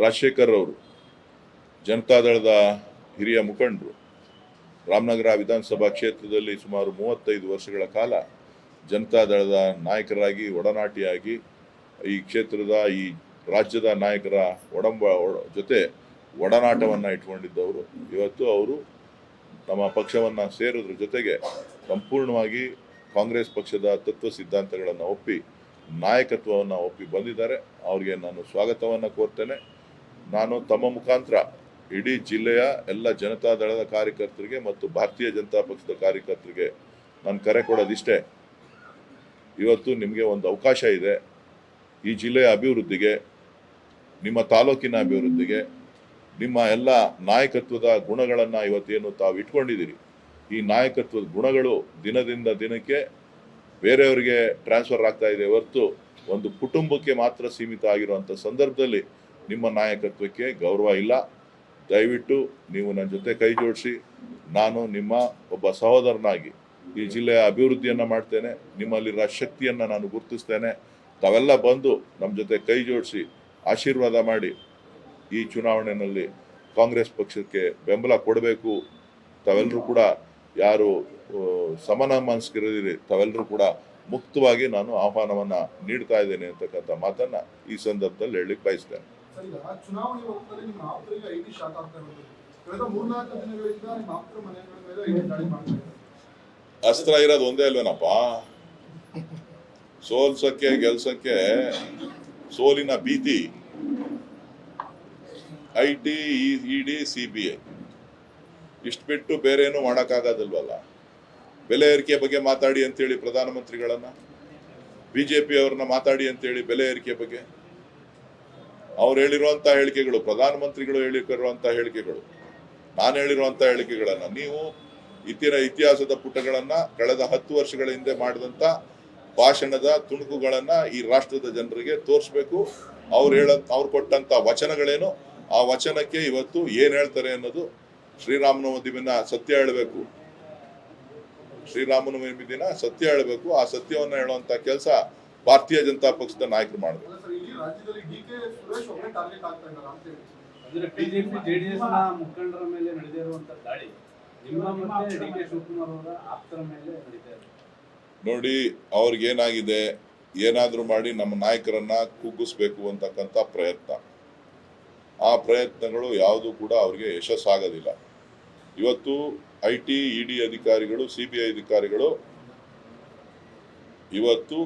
ರಾಜಶೇಖರ್ ಅವರು ಜನತಾದಳದ ಹಿರಿಯ ಮುಖಂಡರು, ರಾಮನಗರ ವಿಧಾನಸಭಾ ಕ್ಷೇತ್ರದಲ್ಲಿ ಸುಮಾರು ಮೂವತ್ತೈದು ವರ್ಷಗಳ ಕಾಲ ಜನತಾದಳದ ನಾಯಕರಾಗಿ, ಒಡನಾಟಿಯಾಗಿ ಈ ಕ್ಷೇತ್ರದ, ಈ ರಾಜ್ಯದ ನಾಯಕರ ಒಡಂಬ ಒಡ- ಜೊತೆ ಒಡನಾಟವನ್ನು ಇಟ್ಕೊಂಡಿದ್ದವರು ಇವತ್ತು ಅವರು ನಮ್ಮ ಪಕ್ಷವನ್ನು ಸೇರೋದ್ರ ಜೊತೆಗೆ ಸಂಪೂರ್ಣವಾಗಿ ಕಾಂಗ್ರೆಸ್ ಪಕ್ಷದ ತತ್ವ ಸಿದ್ಧಾಂತಗಳನ್ನು ಒಪ್ಪಿ, ನಾಯಕತ್ವವನ್ನು ಒಪ್ಪಿ ಬಂದಿದ್ದಾರೆ. ಅವರಿಗೆ ನಾನು ಸ್ವಾಗತವನ್ನು ಕೋರ್ತೇನೆ. ನಾನು ತಮ್ಮ ಮುಖಾಂತರ ಇಡೀ ಜಿಲ್ಲೆಯ ಎಲ್ಲ ಜನತಾದಳದ ಕಾರ್ಯಕರ್ತರಿಗೆ ಮತ್ತು ಭಾರತೀಯ ಜನತಾ ಪಕ್ಷದ ಕಾರ್ಯಕರ್ತರಿಗೆ ನಾನು ಕರೆ ಕೊಡೋದಿಷ್ಟೇ. ಇವತ್ತು ನಿಮಗೆ ಒಂದು ಅವಕಾಶ ಇದೆ. ಈ ಜಿಲ್ಲೆಯ ಅಭಿವೃದ್ಧಿಗೆ, ನಿಮ್ಮ ತಾಲೂಕಿನ ಅಭಿವೃದ್ಧಿಗೆ, ನಿಮ್ಮ ಎಲ್ಲ ನಾಯಕತ್ವದ ಗುಣಗಳನ್ನು ಇವತ್ತೇನು ತಾವು ಇಟ್ಕೊಂಡಿದ್ದೀರಿ. ಈ ನಾಯಕತ್ವದ ಗುಣಗಳು ದಿನದಿಂದ ದಿನಕ್ಕೆ ಬೇರೆಯವರಿಗೆ ಟ್ರಾನ್ಸ್ಫರ್ ಆಗ್ತಾ ಇದೆ ಹೊರತು ಒಂದು ಕುಟುಂಬಕ್ಕೆ ಮಾತ್ರ ಸೀಮಿತ ಆಗಿರುವಂಥ ಸಂದರ್ಭದಲ್ಲಿ ನಿಮ್ಮ ನಾಯಕತ್ವಕ್ಕೆ ಗೌರವ ಇಲ್ಲ. ದಯವಿಟ್ಟು ನೀವು ನನ್ನ ಜೊತೆ ಕೈ ಜೋಡಿಸಿ. ನಾನು ನಿಮ್ಮ ಒಬ್ಬ ಸಹೋದರನಾಗಿ ಈ ಜಿಲ್ಲೆಯ ಅಭಿವೃದ್ಧಿಯನ್ನು ಮಾಡ್ತೇನೆ. ನಿಮ್ಮಲ್ಲಿರೋ ಶಕ್ತಿಯನ್ನು ನಾನು ಗುರುತಿಸ್ತೇನೆ. ತಾವೆಲ್ಲ ಬಂದು ನಮ್ಮ ಜೊತೆ ಕೈ ಜೋಡಿಸಿ ಆಶೀರ್ವಾದ ಮಾಡಿ ಈ ಚುನಾವಣೆಯಲ್ಲಿ ಕಾಂಗ್ರೆಸ್ ಪಕ್ಷಕ್ಕೆ ಬೆಂಬಲ ಕೊಡಬೇಕು. ತಾವೆಲ್ಲರೂ ಕೂಡ ಯಾರು ಸಮಾನ ಮನಸ್ಕಿರದಿರಿ ತಾವೆಲ್ಲರೂ ಕೂಡ ಮುಕ್ತವಾಗಿ ನಾನು ಆಹ್ವಾನವನ್ನು ನೀಡ್ತಾ ಇದ್ದೇನೆ ಅಂತಕ್ಕಂಥ ಮಾತನ್ನು ಈ ಸಂದರ್ಭದಲ್ಲಿ ಹೇಳಲಿಕ್ಕೆ ಬಯಸ್ತೇನೆ. ಸರ್, ಈಗ ಚುನಾವಣೆ ಹೊತ್ತಲ್ಲಿ ನಿಮ್ಮ ಆಪ್ತರಿಗೆ ಐಟಿ ಶಾಕ್ ಆಗ್ತಾ ಇರೋದು. ಕಳೆದ ಮೂರ್ನಾಲ್ಕು ದಿನಗಳಿಂದ ನಿಮ್ಮ ಆಪ್ತರ ಮನೆಗಳ ಮೇಲೆ ಐಟಿ ದಾಳಿ ಮಾಡ್ತಾ ಅಸ್ತ್ರ ಇರೋದು ಒಂದೇ ಅಲ್ವೇನಪ್ಪ? ಸೋಲ್ಸಕ್ಕೆ ಗೆಲ್ಸಕ್ಕೆ ಸೋಲಿನ ಭೀತಿ. I T E D C B I. ಇಷ್ಟು ಬಿಟ್ಟು ಬೇರೆ ಏನು ಮಾಡೋಕ್ಕಾಗೋದಿಲ್ವಲ್ಲ? ಬೆಲೆ ಏರಿಕೆ ಬಗ್ಗೆ ಮಾತಾಡಿ ಅಂತೇಳಿ ಪ್ರಧಾನಮಂತ್ರಿಗಳನ್ನ ಬಿಜೆಪಿ ಅವ್ರನ್ನ ಮಾತಾಡಿ ಅಂತೇಳಿ ಬೆಲೆ ಏರಿಕೆ ಬಗ್ಗೆ. ಅವ್ರು ಹೇಳಿರುವಂತ ಹೇಳಿಕೆಗಳು, ಪ್ರಧಾನಮಂತ್ರಿಗಳು ಹೇಳಿರುವಂತಹ ಹೇಳಿಕೆಗಳು, ನಾನು ಹೇಳಿರುವಂತ ಹೇಳಿಕೆಗಳನ್ನ ನೀವು ಇತಿರ ಇತಿಹಾಸದ ಪುಟಗಳನ್ನ ಕಳೆದ ಹತ್ತು ವರ್ಷಗಳ ಹಿಂದೆ ಮಾಡಿದಂತ ಭಾಷಣದ ತುಣುಕುಗಳನ್ನ ಈ ರಾಷ್ಟ್ರದ ಜನರಿಗೆ ತೋರಿಸ್ಬೇಕು. ಅವ್ರು ಹೇಳ, ಅವ್ರು ಕೊಟ್ಟಂತ ವಚನಗಳೇನು, ಆ ವಚನಕ್ಕೆ ಇವತ್ತು ಏನ್ ಹೇಳ್ತಾರೆ ಅನ್ನೋದು ಶ್ರೀರಾಮನವಮಿ ದಿನ ಸತ್ಯ ಹೇಳಬೇಕು. ಶ್ರೀರಾಮನವಮಿ ದಿನ ಸತ್ಯ ಹೇಳಬೇಕು. ಆ ಸತ್ಯವನ್ನ ಹೇಳುವಂತ ಕೆಲಸ ಭಾರತೀಯ ಜನತಾ ಪಕ್ಷದ ನಾಯಕರು ಮಾಡಬೇಕು. ರಾಜ್ಯದಲ್ಲಿ ಡಿ ಕೆ ಸುರೇಶ್ ಒಬ್ಬರೇ ಟಾರ್ಗೆಟ್ ಆಗ್ತಾ ಇದ್ದಾರೆ ಅಂತ ಹೇಳಿ. ಅಂದ್ರೆ ಬಿಜೆಪಿ ಜೆಡಿಎಸ್ನ ಮುಖಂಡರ ಮೇಲೆ ನಡೆದಿರುವಂತ ದಾಳಿ ನಿಮ್ಮ ಮತ್ತೆ ಡಿ ಕೆ ಶಿವಕುಮಾರ್ ಅವರ ಆಪ್ತರ ಮೇಲೆ ನಡೀತಾ ಇದೆ ನೋಡಿ ಅವ್ರಿಗೇನಾಗಿದೆ ಏನಾದರೂ ಮಾಡಿ ನಮ್ಮ ನಾಯಕರನ್ನ ಕುಗ್ಗಿಸ್ಬೇಕು ಅಂತಕ್ಕಂಥ ಪ್ರಯತ್ನ. ಆ ಪ್ರಯತ್ನಗಳು ಯಾವುದು ಕೂಡ ಅವ್ರಿಗೆ ಯಶಸ್ಸಾಗೋದಿಲ್ಲ. ಇವತ್ತು ಐ ಟಿ ಇ ಡಿ ಅಧಿಕಾರಿಗಳು ಸಿ ಬಿ ಐ ಅಧಿಕಾರಿಗಳು ಇವತ್ತು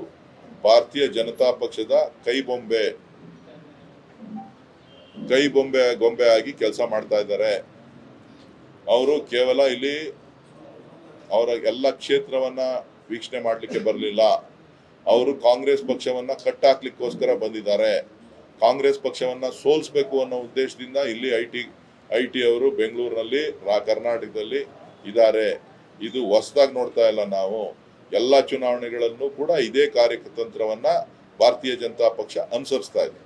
ಭಾರತೀಯ ಜನತಾ ಪಕ್ಷದ ಕೈ ಬೊಂಬೆ ಕೈ ಬೊಂಬೆ, ಗೊಂಬೆ ಆಗಿ ಕೆಲಸ ಮಾಡ್ತಾ ಇದ್ದಾರೆ. ಅವರು ಕೇವಲ ಇಲ್ಲಿ ಅವರ ಎಲ್ಲ ಕ್ಷೇತ್ರವನ್ನ ವೀಕ್ಷಣೆ ಮಾಡಲಿಕ್ಕೆ ಬರಲಿಲ್ಲ. ಅವರು ಕಾಂಗ್ರೆಸ್ ಪಕ್ಷವನ್ನ ಕಟ್ಟಾಕ್ಲಿಕ್ಕೋಸ್ಕರ ಬಂದಿದ್ದಾರೆ. ಕಾಂಗ್ರೆಸ್ ಪಕ್ಷವನ್ನ ಸೋಲ್ಸ್ಬೇಕು ಅನ್ನೋ ಉದ್ದೇಶದಿಂದ ಇಲ್ಲಿ ಐ ಟಿ ಐ ಟಿ ಅವರು ಬೆಂಗಳೂರಿನಲ್ಲಿ ಕರ್ನಾಟಕದಲ್ಲಿ ಇದ್ದಾರೆ. ಇದು ಹೊಸದಾಗಿ ನೋಡ್ತಾ ಇಲ್ಲ ನಾವು. ಎಲ್ಲ ಚುನಾವಣೆಗಳನ್ನು ಕೂಡ ಇದೇ ಕಾರ್ಯತಂತ್ರವನ್ನ ಭಾರತೀಯ ಜನತಾ ಪಕ್ಷ ಅನುಸರಿಸ್ತಾ ಇದೆ.